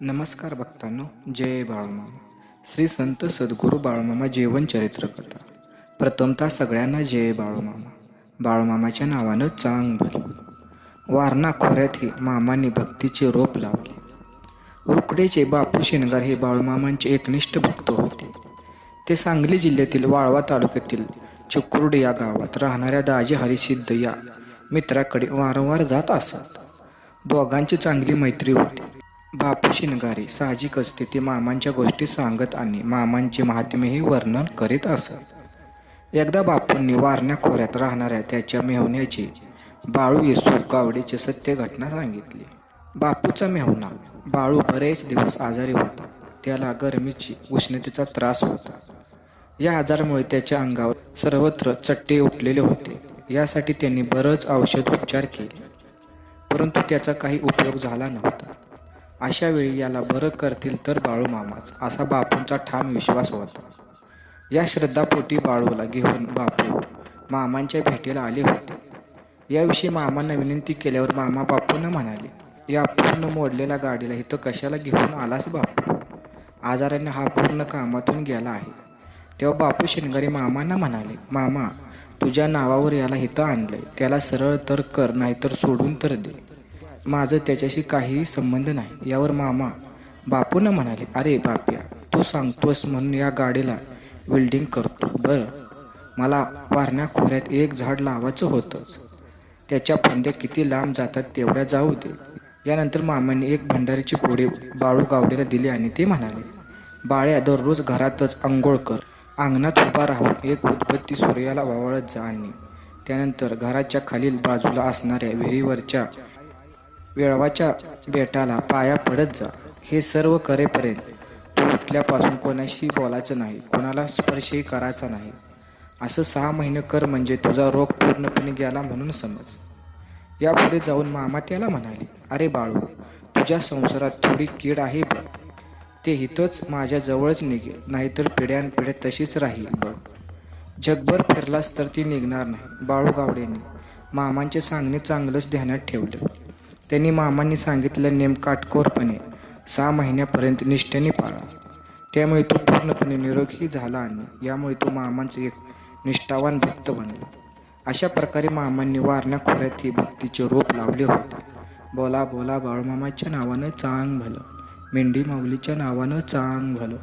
नमस्कार भक्तांनो जय बाळूमामा. श्री संत सद्गुरू बाळूमामा जीवन चरित्र कथा. प्रथमतः सगळ्यांना जय बाळूमामा. बाळूमामाच्या नावानं चांग भरलं. वारणा खोऱ्यातही मामांनी भक्तीचे रोप लावले. रुकडेचे बापू शेनगार हे बाळूमामांचे एकनिष्ठ भक्त होते. ते सांगली जिल्ह्यातील वाळवा तालुक्यातील चिकुर्ड या गावात राहणाऱ्या दाजी हरिसिद्ध या मित्राकडे वारंवार जात असत. दोघांची चांगली मैत्री होती. बापू शिनगारे साहजिकच ते मामांच्या गोष्टी सांगत आणि मामांचे महात्मेही वर्णन करीत असत. एकदा बापूंनी वारण्या खोऱ्यात राहणाऱ्या त्याच्या मेहुण्याची बाळू येसू गावडीची सत्य घटना सांगितली. बापूचा मेहुणा बाळू बरेच दिवस आजारी होता. त्याला गरमीची उष्णतेचा त्रास होता. या आजारामुळे त्याच्या अंगावर सर्वत्र चट्टे उठलेले होते. यासाठी त्यांनी बरंच औषध उपचार केले. परंतु त्याचा काही उपयोग झाला नव्हता. अशा वेळी याला बरं करतील तर बाळू मामाच असा बापूंचा ठाम विश्वास होता. या श्रद्धापोटी बाळूला घेऊन बापू मामांच्या भेटीला आले होते. याविषयी मामांना विनंती केल्यावर मामा बापूंना म्हणाले या पूर्ण मोडलेल्या गाडीला इथं कशाला घेऊन आलास बापू? आजाराने हा पूर्ण कामातून गेला आहे. तेव्हा बापू शेनगारी मामांना म्हणाले मामा तुझ्या नावावर याला इथं आणलंय त्याला सरळ तर कर नाहीतर सोडून तर दे. माझं त्याच्याशी काहीही संबंध नाही. यावर मामा बापूंना म्हणाले अरे बाप्या तू सांगतोस म्हणून या गाडीला वेल्डिंग करतो. बरं. मला वारण्या खोऱ्यात एक झाड लावायचं होतंच. त्याच्या फांद्या किती लांब जातात तेवढ्या जाऊ दे. यानंतर मामांनी एक भंडारीची पोळी बाळू गावडीला दिली आणि ते म्हणाले बाळ्या दररोज घरातच आंघोळ कर. अंगणात उभा राहून एक उत्पत्ती सूर्याला वावळत जा आणि त्यानंतर घराच्या खालील बाजूला असणाऱ्या विहिरीवरच्या वेळवाच्या बेटाला पाया पडत जा. हे सर्व करेपर्यंत तू उठल्यापासून कोणाशीही बोलायचं नाही कोणाला स्पर्शही करायचा नाही. असं सहा महिने कर म्हणजे तुझा रोग पूर्णपणे गेला म्हणून समज. यापुढे जाऊन मामा त्याला म्हणाले अरे बाळू तुझ्या संसारात थोडी कीड आहे बघ. ते हितच माझ्या जवळच निघेल नाहीतर पिढ्यानपिढ्या तशीच राहील बघ. जगभर फिरलास तर ती निघणार नाही. बाळू गावडेंनी मामांचे सांगणे चांगलंच ध्यानात ठेवलं. त्यांनी मामांनी सांगितलं नेम काटकोरपणे सहा महिन्यापर्यंत निष्ठेने पाळा. त्यामुळे तो पूर्णपणे निरोगी झाला आणि यामुळे तो मामांचे एक निष्ठावान भक्त बनला. अशा प्रकारे मामांनी वारण्याखोऱ्यात ही भक्तीचे रोप लावले होते. बोला बोला बाळूमामाच्या नावानं चांग भलं. मेंढी माऊलीच्या नावानं चांग भलं.